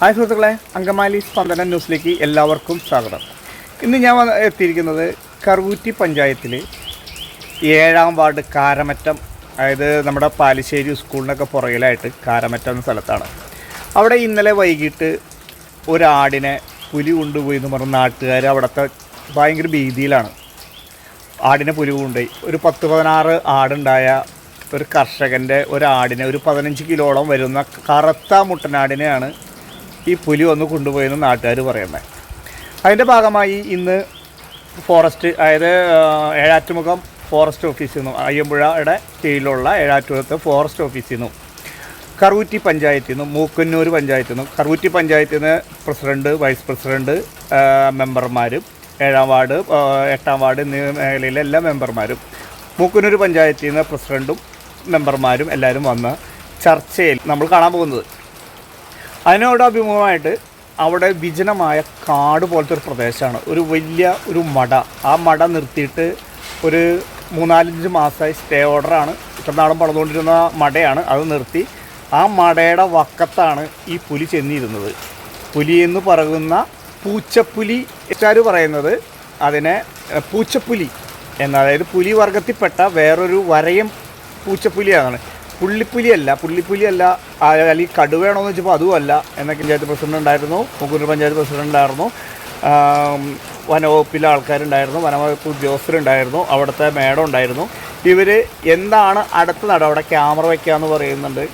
Hi സുഹൃത്തുക്കളെ അങ്കമാലി സ്പന്ദന ന്യൂസിലേക്ക് എല്ലാവർക്കും സ്വാഗതം. ഇന്ന് ഞാൻ എത്തിയിരിക്കുന്നത് കറുവൂറ്റി പഞ്ചായത്തിൽ ഏഴാം വാർഡ് കാരമറ്റം അതായത് നമ്മുടെ പാലിശ്ശേരി സ്കൂളിനൊക്കെ പുറകിലായിട്ട് കാരമറ്റം എന്ന സ്ഥലത്താണ്. അവിടെ ഇന്നലെ വൈകിട്ട് ഒരാടിനെ പുലി കൊണ്ടുപോയി എന്ന് പറഞ്ഞ നാട്ടുകാർ അവിടുത്തെ ഭയങ്കര ഭീതിയിലാണ്. ആടിനെ പുലി കൊണ്ടുപോയി. ഒരു പത്ത് പതിനാറ് ആടുണ്ടായ ഒരു കർഷകന്റെ ഒരാടിനെ ഒരു പതിനഞ്ച് കിലോളം വരുന്ന കറുത്ത മുട്ടനാടിനെയാണ് ഈ പുലി ഒന്ന് കൊണ്ടുപോയെന്ന് നാട്ടുകാർ പറയുന്നത് അതിന്റെ ഭാഗമായി ഇന്ന് ഫോറസ്റ്റ് അതായത് ഏഴാറ്റുമുഖം ഫോറസ്റ്റ് ഓഫീസിൽ നിന്നും അയ്യമ്പുഴയുടെ കീഴിലുള്ള ഏഴാറ്റുമുഖത്തെ ഫോറസ്റ്റ് ഓഫീസിൽ നിന്നും കറൂറ്റി പഞ്ചായത്തിൽ നിന്നും മൂക്കന്നൂർ പഞ്ചായത്തിൽ നിന്നും കറൂറ്റി പഞ്ചായത്തിൽ നിന്ന് പ്രസിഡന്റ് വൈസ് പ്രസിഡന്റ് മെമ്പർമാരും ഏഴാം വാർഡ് എട്ടാം വാർഡ് എന്നീ മേഖലയിലെ എല്ലാ മെമ്പർമാരും മൂക്കന്നൂർ പഞ്ചായത്തിൽ നിന്ന് പ്രസിഡന്റും മെമ്പർമാരും എല്ലാവരും വന്ന് ചർച്ചയിൽ നമ്മൾ കാണാൻ പോകുന്നത്. അതിനോട് അഭിമുഖമായിട്ട് അവിടെ വിജനമായ കാട് പോലത്തെ ഒരു പ്രദേശമാണ്. ഒരു വലിയ ഒരു മട. ആ മട നിർത്തിയിട്ട് ഒരു മൂന്നാലഞ്ച് മാസമായി സ്റ്റേ ഓർഡറാണ്. ഇത്രനാളും പണിതുകൊണ്ടിരുന്ന മടയാണ് അത് നിർത്തി. ആ മടയുടെ വക്കത്താണ് ഈ പുലി ചെന്നിരുന്നത്. പുലി എന്ന് പറയുന്ന പൂച്ചപ്പുലി എച്ചാർ പറയുന്നത് അതിനെ പൂച്ചപ്പുലി എന്ന അതായത് പുലി വർഗത്തിൽപ്പെട്ട വേറൊരു വരയും പൂച്ചപ്പുലിയാണ്. പുള്ളിപ്പുലിയല്ല പുള്ളിപ്പുലിയല്ല അല്ലെങ്കിൽ കടുവയാണോ എന്ന് വെച്ചപ്പോൾ അതുമല്ല എന്നൊക്കെ പഞ്ചായത്ത് പ്രസിഡന്റ് ഉണ്ടായിരുന്നു മുക്കൂർ പഞ്ചായത്ത് പ്രസിഡന്റ് ഉണ്ടായിരുന്നു. വനവകുപ്പിലെ ആൾക്കാരുണ്ടായിരുന്നു വനവകുപ്പ് ഉദ്യോഗസ്ഥരുണ്ടായിരുന്നു അവിടുത്തെ മേഡം ഉണ്ടായിരുന്നു. ഇവർ എന്താണ് അടുത്ത നട അവിടെ ക്യാമറ വയ്ക്കാമെന്ന് പറയുന്നുണ്ട്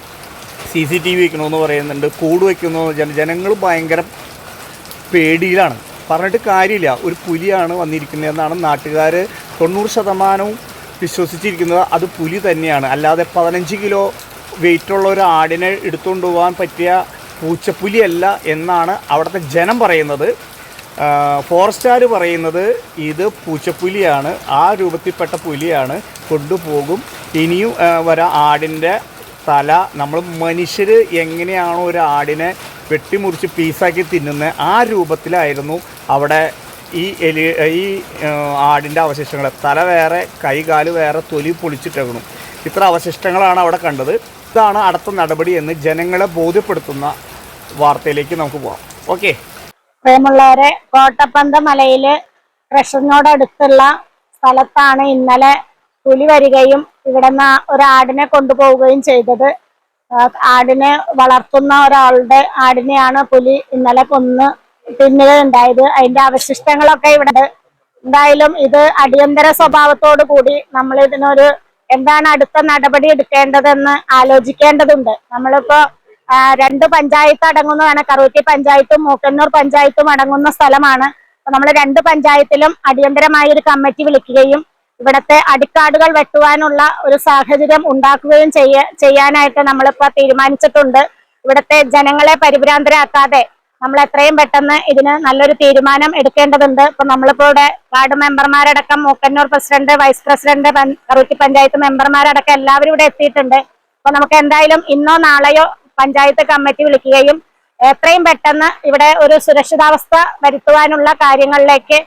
സി സി ടി വി വയ്ക്കണമെന്ന് പറയുന്നുണ്ട് കൂട് വയ്ക്കുന്നു ജന ജനങ്ങൾ ഭയങ്കര പേടിയിലാണ്. പറഞ്ഞിട്ട് കാര്യമില്ല ഒരു പുലിയാണ് വന്നിരിക്കുന്നത് എന്നാണ് നാട്ടുകാർ തൊണ്ണൂറ് ശതമാനവും വിശ്വസിച്ചിരിക്കുന്നത് അത് പുലി തന്നെയാണ്. അല്ലാതെ പതിനഞ്ച് കിലോ വെയിറ്റുള്ള ഒരു ആടിനെ എടുത്തുകൊണ്ട് പോകാൻ പറ്റിയ പൂച്ചപ്പുലിയല്ല എന്നാണ് അവിടുത്തെ ജനം പറയുന്നത്. ഫോറസ്റ്റുകാർ പറയുന്നത് ഇത് പൂച്ചപ്പുലിയാണ് ആ രൂപത്തിൽപ്പെട്ട പുലിയാണ് കൊണ്ടുപോകും. ഇനിയും വരാ ആടിന്റെ തല നമ്മൾ മനുഷ്യർ എങ്ങനെയാണോ ഒരു ആടിനെ വെട്ടിമുറിച്ച് പീസാക്കി തിന്നുന്നത് ആ രൂപത്തിലായിരുന്നു അവിടെ ഈ എലി ഈ ആടിന്റെ അവശിഷ്ടങ്ങൾ. തല വേറെ കൈകാൽ വേറെ തൊലി പൊളിച്ചിട്ടേക്കണം. ഇത്ര അവശിഷ്ടങ്ങളാണ് അവിടെ കണ്ടത്. ഇതാണ് അടുത്ത നടപടി എന്ന് ജനങ്ങളെ ബോധ്യപ്പെടുത്തുന്ന വാർത്തയിലേക്ക് നമുക്ക് പോകാം ഓക്കെ. പ്രിയമുള്ളവരെ കോട്ടപ്പന്ത മലയിൽ ട്രഷറിനോടടുത്തുള്ള സ്ഥലത്താണ് ഇന്നലെ പുലി വരികയും ഇവിടെ ഒരു ആടിനെ കൊണ്ടുപോവുകയും ചെയ്തത്. ആടിനെ വളർത്തുന്ന ഒരാളുടെ ആടിനെയാണ് പുലി ഇന്നലെ കൊന്ന് തിന്നുകയുണ്ടായത് അതിന്റെ അവശിഷ്ടങ്ങളൊക്കെ ഇവിടെ എന്തായാലും ഇത് അടിയന്തര സ്വഭാവത്തോടു കൂടി നമ്മൾ ഇതിനൊരു എന്താണ് അടുത്ത നടപടി എടുക്കേണ്ടതെന്ന് ആലോചിക്കേണ്ടതുണ്ട്. നമ്മളിപ്പോ രണ്ട് പഞ്ചായത്ത് അടങ്ങുന്നതാണ്. കറൂറ്റി പഞ്ചായത്തും മൂക്കന്നൂർ പഞ്ചായത്തും അടങ്ങുന്ന സ്ഥലമാണ്. നമ്മൾ രണ്ട് പഞ്ചായത്തിലും അടിയന്തരമായ ഒരു കമ്മിറ്റി വിളിക്കുകയും ഇവിടത്തെ അടിക്കാടുകൾ വെട്ടുവാനുള്ള ഒരു സാഹചര്യം ഉണ്ടാക്കുകയും ചെയ്യ ചെയ്യാനായിട്ട് നമ്മളിപ്പോ തീരുമാനിച്ചിട്ടുണ്ട്. ഇവിടത്തെ ജനങ്ങളെ പരിഭ്രാന്തരാക്കാതെ നമ്മൾ എത്രയും പെട്ടെന്ന് ഇതിന് നല്ലൊരു തീരുമാനം എടുക്കേണ്ടതുണ്ട്. ഇപ്പൊ നമ്മളിപ്പോ ഇവിടെ ward മെമ്പർമാരടക്കം Mookkannoor president vice president Karukutty panchayat മെമ്പർമാരടക്കം എല്ലാവരും ഇവിടെ എത്തിയിട്ടുണ്ട്. അപ്പൊ നമുക്ക് എന്തായാലും ഇന്നോ നാളെയോ പഞ്ചായത്ത് കമ്മിറ്റി വിളിക്കുകയും എത്രയും പെട്ടെന്ന് ഇവിടെ ഒരു സുരക്ഷിതാവസ്ഥ വരുത്തുവാനുള്ള കാര്യങ്ങളിലേക്ക്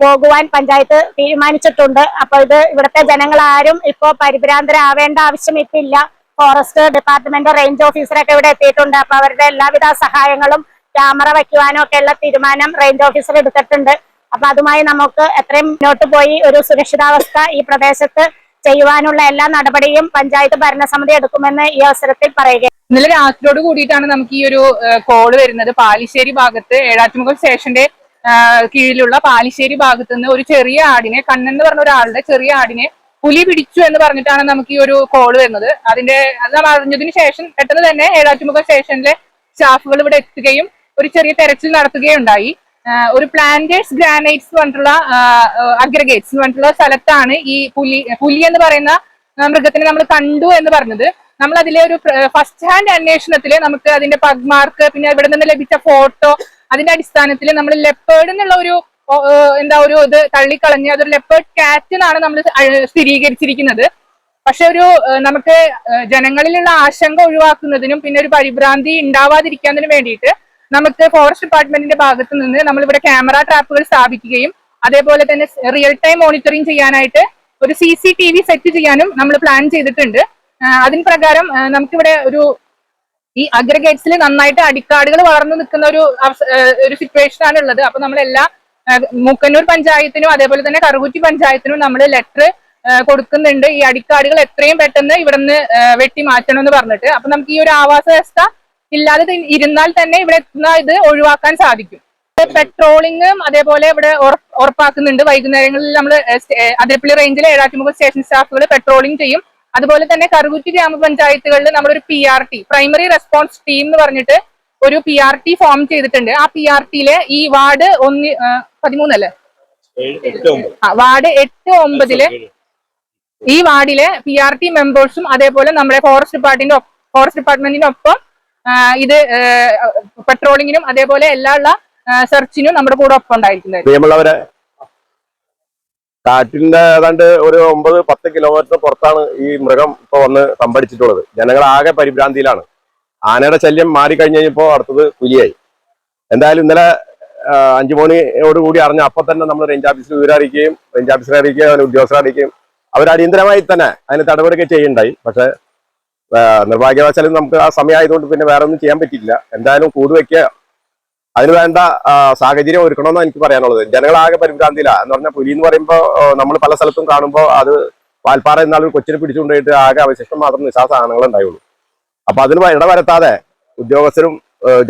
പോകുവാൻ പഞ്ചായത്ത് തീരുമാനിച്ചിട്ടുണ്ട്. അപ്പൊ ഇത് ഇവിടുത്തെ ജനങ്ങൾ ആരും ഇപ്പോ പരിഭ്രാന്തരാവേണ്ട ആവശ്യം ഇപ്പില്ല ഫോറസ്റ്റ് ഡിപ്പാർട്ട്മെന്റ് റേഞ്ച് ഓഫീസറൊക്കെ ഇവിടെ എത്തിയിട്ടുണ്ട്. അപ്പൊ അവരുടെ എല്ലാവിധ സഹായങ്ങളും ക്യാമറ വയ്ക്കുവാനും ഒക്കെ ഉള്ള തീരുമാനം റേഞ്ച് ഓഫീസർ എടുത്തിട്ടുണ്ട്. അപ്പൊ അതുമായി നമുക്ക് എത്രയും മുന്നോട്ട് പോയി ഒരു സുരക്ഷിതാവസ്ഥ ഈ പ്രദേശത്ത് ചെയ്യുവാനുള്ള എല്ലാ നടപടിയും പഞ്ചായത്ത് ഭരണസമിതി എടുക്കുമെന്ന് ഈ അവസരത്തിൽ പറയുക. ഇന്നലെ രാത്രിയോട് കൂടിയിട്ടാണ് നമുക്ക് ഈ ഒരു കോൾ വരുന്നത്. പാലിശ്ശേരി ഭാഗത്ത് ഏഴാറ്റുമുഖം സ്റ്റേഷന്റെ കീഴിലുള്ള പാലിശ്ശേരി ഭാഗത്ത് നിന്ന് ഒരു ചെറിയ ആടിനെ കണ്ണെന്ന് പറഞ്ഞ ഒരാളുടെ ചെറിയ ആടിനെ പുലി പിടിച്ചു എന്ന് പറഞ്ഞിട്ടാണ് നമുക്ക് ഈ ഒരു കോൾ വരുന്നത്. അതിന്റെ അത് അറിഞ്ഞതിന് ശേഷം പെട്ടെന്ന് തന്നെ ഏഴാറ്റുമുഖം സ്റ്റേഷനിലെ സ്റ്റാഫുകൾ ഇവിടെ എത്തുകയും ഒരു ചെറിയ തെരച്ചിൽ നടത്തുകയുണ്ടായി. ഒരു പ്ലാന്റേഴ്സ് ഗ്രാനൈറ്റ്സ് എന്ന് പറഞ്ഞിട്ടുള്ള അഗ്രഗേറ്റ്സ് എന്ന് പറഞ്ഞിട്ടുള്ള സ്ഥലത്താണ് ഈ പുലി പുലി എന്ന് പറയുന്ന മൃഗത്തിനെ നമ്മൾ കണ്ടു എന്ന് പറഞ്ഞത്. നമ്മൾ അതിലെ ഒരു ഫസ്റ്റ് ഹാൻഡ് അന്വേഷണത്തിൽ നമുക്ക് അതിന്റെ പഗ്മാർക്ക് പിന്നെ ഇവിടെ നിന്ന് ലഭിച്ച ഫോട്ടോ അതിന്റെ അടിസ്ഥാനത്തിൽ നമ്മൾ ലെപ്പേർഡ് എന്നുള്ള ഒരു എന്താ ഒരു ഇത് തള്ളിക്കളഞ്ഞ് അതൊരു ലെപ്പേർഡ് കാറ്റ് എന്നാണ് നമ്മൾ സ്ഥിരീകരിച്ചിരിക്കുന്നത്. പക്ഷെ ഒരു നമുക്ക് ജനങ്ങളിലുള്ള ആശങ്ക ഒഴിവാക്കുന്നതിനും പിന്നെ ഒരു പരിഭ്രാന്തി ഉണ്ടാവാതിരിക്കുന്നതിനും വേണ്ടിയിട്ട് നമുക്ക് ഫോറസ്റ്റ് ഡിപ്പാർട്ട്മെന്റിന്റെ ഭാഗത്ത് നിന്ന് നമ്മൾ ഇവിടെ ക്യാമറ ട്രാപ്പുകൾ സ്ഥാപിക്കുകയും അതേപോലെ തന്നെ റിയൽ ടൈം മോണിറ്ററിംഗ് ചെയ്യാനായിട്ട് ഒരു C C T V set ചെയ്യാനും നമ്മൾ പ്ലാൻ ചെയ്തിട്ടുണ്ട്. അതിന് പ്രകാരം നമുക്കിവിടെ ഒരു ഈ അഗ്രഗേറ്റ്സിൽ നന്നായിട്ട് അടിക്കാടുകൾ വളർന്നു നിൽക്കുന്ന ഒരു ഒരു സിറ്റുവേഷൻ ആണ് ഉള്ളത് അപ്പൊ നമ്മളെല്ലാ മൂക്കന്നൂർ പഞ്ചായത്തിനും അതേപോലെ തന്നെ കറുകുറ്റി പഞ്ചായത്തിനും നമ്മൾ ലെറ്റർ കൊടുക്കുന്നുണ്ട്. ഈ അടിക്കാടുകൾ എത്രയും പെട്ടെന്ന് ഇവിടുന്ന് വെട്ടി മാറ്റണം എന്ന് പറഞ്ഞിട്ട്. അപ്പൊ നമുക്ക് ഈ ഒരു ആവാസ വ്യവസ്ഥ ഇല്ലാതെ ഇരുന്നാൽ തന്നെ ഇവിടെ എത്തുന്ന ഇത് ഒഴിവാക്കാൻ സാധിക്കും. പെട്രോളിങ്ങും അതേപോലെ ഇവിടെ ഉറ- ഉറപ്പാക്കുന്നുണ്ട്. വൈകുന്നേരങ്ങളിൽ നമ്മൾ അതിരപ്പള്ളി റേഞ്ചിലെ ഏഴാറ്റുമുഖ സ്റ്റേഷൻ സ്റ്റാഫുകൾ പെട്രോളിംഗ് ചെയ്യും. അതുപോലെ തന്നെ കറുകുറ്റി ഗ്രാമപഞ്ചായത്തുകളിൽ നമ്മളൊരു P R T primary response team എന്ന് പറഞ്ഞിട്ട് ഒരു പി ആർ ടി ഫോം ചെയ്തിട്ടുണ്ട്. ആ പി ആർ ടിയിലെ ഈ വാർഡ് ഒന്ന് പതിമൂന്നല്ലേ? വാർഡ് എട്ട് ഒമ്പതിൽ ഈ വാർഡിലെ പി ആർ ടി മെമ്പേഴ്സും അതേപോലെ നമ്മുടെ ഫോറസ്റ്റ് ഡിപ്പാർട്ട്മെന്റിന്റെ ഫോറസ്റ്റ് ഡിപ്പാർട്ട്മെന്റിന്റെ ഒപ്പം ഇത് പെട്രോളിങ്ങിനും അതേപോലെ എല്ലാ ഉള്ള സെർച്ചിനും നമ്മുടെ കൂടെ ഒപ്പം ഉണ്ടായിരിക്കുന്നത്. കാറ്റിന്റെ ഏതാണ്ട് ഒരു ഒമ്പത് പത്ത് കിലോമീറ്റർ പുറത്താണ് ഈ മൃഗം ഇപ്പൊ വന്ന് തമ്പടിച്ചിട്ടുള്ളത്. ജനങ്ങൾ ആകെ പരിഭ്രാന്തിയിലാണ്. ആനയുടെ ശല്യം മാറിക്കഴിഞ്ഞ് കഴിഞ്ഞപ്പോ അടുത്തത് പുലിയായി എന്തായാലും ഇന്നലെ അഞ്ചു മണിയോടുകൂടി അറിഞ്ഞ അപ്പൊ തന്നെ നമ്മൾ റേഞ്ച് ഓഫീസിൽ വിവരം റേഞ്ച് ഓഫീസറെ അറിയിക്കുകയും അതിന് ഉദ്യോഗസ്ഥരെ അറിയിക്കുകയും അവർ അടിയന്തരമായി തന്നെ അതിന് തടപെടുകയും ചെയ്യുണ്ടായി പക്ഷെ ആ, നിർഭാഗ്യവശാൽ നമുക്ക് ആ സമയമായതുകൊണ്ട് പിന്നെ വേറെ ഒന്നും ചെയ്യാൻ പറ്റിയില്ല എന്തായാലും കൂട് അതിന് വേണ്ട സാഹചര്യം ഒരുക്കണമെന്ന് എനിക്ക് പറയാനുള്ളത്. ജനങ്ങളാകെ പരിഭ്രാന്തിയില്ല എന്ന് പറഞ്ഞാൽ പുലി എന്ന് പറയുമ്പോൾ നമ്മൾ പല സ്ഥലത്തും കാണുമ്പോൾ അത് വാൽപ്പാറ എന്നാലും കൊച്ചിനെ പിടിച്ചുകൊണ്ടിട്ട് ആകെ അവശിഷ്ടം മാത്രം നിശാ സാധനങ്ങൾ ഉണ്ടായുള്ളൂ. അപ്പൊ അതിന് ഇടവരുത്താതെ ഉദ്യോഗസ്ഥരും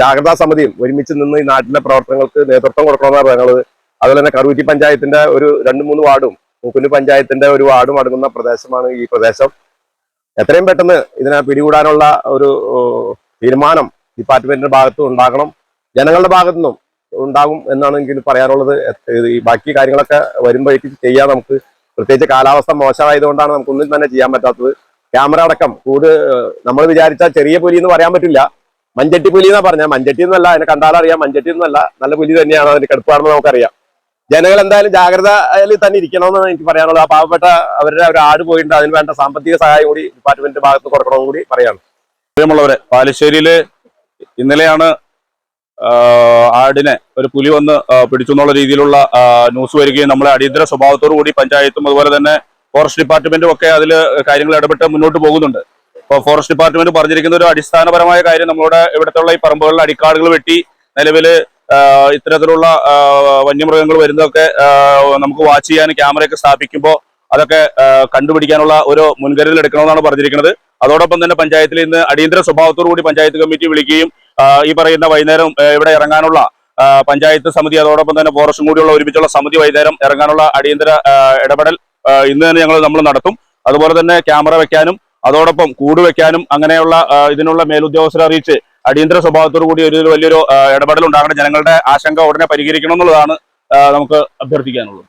ജാഗ്രതാ സമിതിയും ഒരുമിച്ച് നിന്ന് ഈ നാട്ടിലെ പ്രവർത്തനങ്ങൾക്ക് നേതൃത്വം കൊടുക്കണമെന്നാണ് പറയുന്നത് അതുപോലെ തന്നെ കറുവറ്റി പഞ്ചായത്തിന്റെ ഒരു രണ്ട് മൂന്ന് വാർഡും മൂക്കുന്ന് പഞ്ചായത്തിന്റെ ഒരു വാർഡും അടങ്ങുന്ന പ്രദേശമാണ് ഈ പ്രദേശം. എത്രയും പെട്ടെന്ന് ഇതിനെ പിടികൂടാനുള്ള ഒരു തീരുമാനം ഡിപ്പാർട്ട്മെന്റിന്റെ ഭാഗത്തും ഉണ്ടാകണം. ജനങ്ങളുടെ ഭാഗത്തു നിന്നും ഉണ്ടാകും എന്നാണ് എനിക്ക് പറയാനുള്ളത്. ഈ ബാക്കി കാര്യങ്ങളൊക്കെ വരുമ്പോഴേക്ക് ചെയ്യാം നമുക്ക്. പ്രത്യേകിച്ച് കാലാവസ്ഥ മോശമായതുകൊണ്ടാണ് നമുക്കൊന്നും തന്നെ ചെയ്യാൻ പറ്റാത്തത്. ക്യാമറ അടക്കം കൂട് നമ്മൾ വിചാരിച്ചാൽ ചെറിയ പുലി എന്ന് പറയാൻ പറ്റില്ല. മഞ്ചട്ടി പുലി എന്നാ പറഞ്ഞാൽ മഞ്ചട്ടി എന്നല്ല അതിനെ കണ്ടാലറിയാം. മഞ്ചട്ടി എന്നല്ല. നല്ല പുലി തന്നെയാണ്. അതിന് കടുപ്പാണെന്ന് നമുക്കറിയാം. ജനങ്ങൾ എന്തായാലും ജാഗ്രതയിൽ തന്നെ ഇരിക്കണമെന്നാണ് എനിക്ക് പറയാനുള്ളത്. ആ പാവപ്പെട്ട അവരുടെ ഒരു ആട് പോയിട്ടുണ്ട്. അതിന് വേണ്ട സാമ്പത്തിക സഹായം കൂടി ഡിപ്പാർട്ട്മെന്റ് ഭാഗത്ത് കൊടുക്കണമെന്ന് കൂടി പറയാണ്. പ്രിയമുള്ളവരെ പാലശ്ശേരിയിൽ ഇന്നലെയാണ് ആടിനെ ഒരു പുലി വന്ന് പിടിച്ചു എന്നുള്ള രീതിയിലുള്ള ന്യൂസ് വരികയും നമ്മളെ അടിയന്തര സ്വഭാവത്തോടു കൂടി പഞ്ചായത്തും അതുപോലെ തന്നെ ഫോറസ്റ്റ് ഡിപ്പാർട്ട്മെന്റും ഒക്കെ അതിൽ കാര്യങ്ങൾ ഇടപെട്ട് മുന്നോട്ട് പോകുന്നുണ്ട്. ഇപ്പോൾ ഫോറസ്റ്റ് ഡിപ്പാർട്ട്മെന്റ് പറഞ്ഞിരിക്കുന്ന ഒരു അടിസ്ഥാനപരമായ കാര്യം നമ്മളുടെ ഇവിടുത്തെ ഈ പറമ്പുകളിലെ അടിക്കാടുകൾ വെട്ടി നിലവിൽ ആ, ഇത്തരത്തിലുള്ള വന്യമൃഗങ്ങൾ വരുന്നതൊക്കെ നമുക്ക് വാച്ച് ചെയ്യാൻ ക്യാമറയൊക്കെ സ്ഥാപിക്കുമ്പോൾ അതൊക്കെ കണ്ടുപിടിക്കാനുള്ള ഒരു മുൻകരുതൽ എടുക്കണമെന്നാണ് പറഞ്ഞിരിക്കുന്നത്. അതോടൊപ്പം തന്നെ പഞ്ചായത്തിൽ ഇന്ന് അടിയന്തര കൂടി പഞ്ചായത്ത് കമ്മിറ്റി വിളിക്കുകയും ഈ പറയുന്ന വൈകുന്നേരം ഇവിടെ ഇറങ്ങാനുള്ള പഞ്ചായത്ത് സമിതി അതോടൊപ്പം തന്നെ ഫോറസ്റ്റും കൂടിയുള്ള ഒരുമിച്ചുള്ള സമിതി വൈകുന്നേരം ഇറങ്ങാനുള്ള അടിയന്തര ഇടപെടൽ ഇന്ന് തന്നെ ഞങ്ങൾ നമ്മൾ നടത്തും. അതുപോലെ തന്നെ ക്യാമറ വെക്കാനും അതോടൊപ്പം കൂട് വെക്കാനും അങ്ങനെയുള്ള ഇതിനുള്ള മേലുദ്യോഗസ്ഥരെ അറിയിച്ച് അടിയന്തര സ്വഭാവത്തോടു കൂടി ഒരു വലിയൊരു ഇടപെടൽ ഉണ്ടാകണം ജനങ്ങളുടെ ആശങ്ക ഉടനെ പരിഹരിക്കണം എന്നുള്ളതാണ് നമുക്ക് അഭ്യർത്ഥിക്കാനുള്ളത്.